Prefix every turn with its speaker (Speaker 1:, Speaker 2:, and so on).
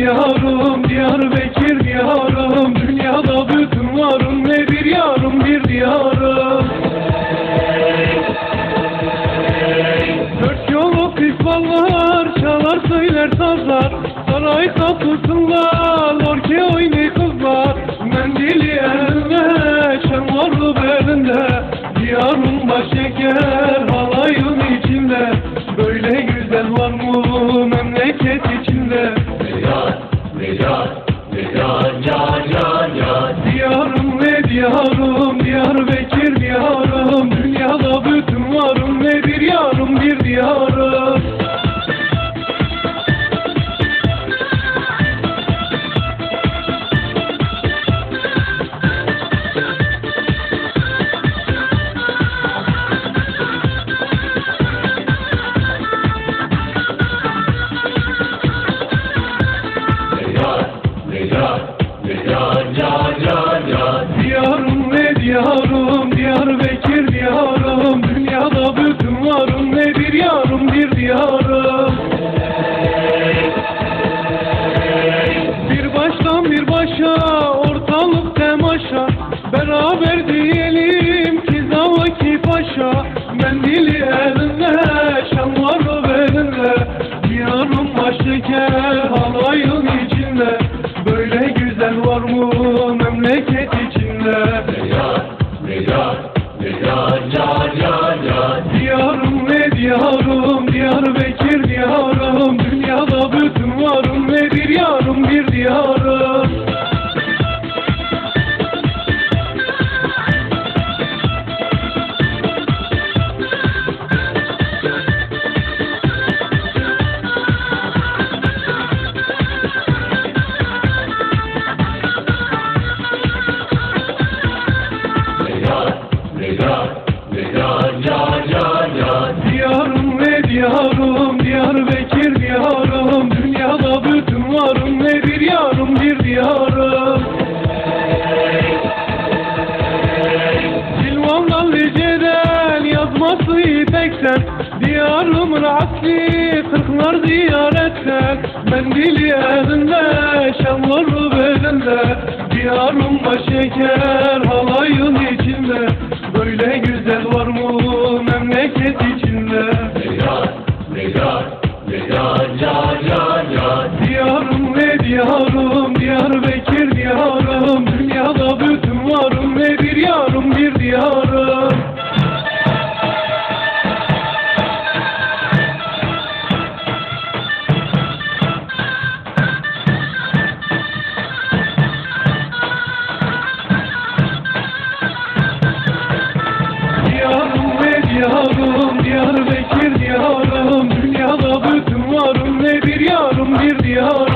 Speaker 1: diyarım Diyarbakır diyarım. Dünyada bütün varım ve bir yarım bir diyarım. Dört yolu kısmalar Çalar söyler sazlar. Saray kapısında Lorke oynuyor kızlar. Mendili eline Şemarlı belinde. Diyarım baş şeker Halayın içinde
Speaker 2: Mendili elinde şamları belinde
Speaker 1: Diyarım baş şeker halayın içinde. Böyle güzel var mı memleket içinde?
Speaker 2: Diyar, diyar, diyar, yar, yar, yar.
Speaker 1: Diyarım ve diyarım Diyarbakır diyarım. Dünyada bütün varım ve bir yarım bir diyarım Arzuyu bekler Diyarımın asli Kırklar ziyarette Mendili elinde Şanları belinde. Diyarım şeker Halayın içinde. Böyle güzel var mı Memleket içinde?
Speaker 2: Diyar, diyar, diyar, yar, yar, yar
Speaker 1: Diyarım ne diyarım Diyarbekir diyarım. Dünyada bütün varım Ne bir yarım bir diyarım. Oh.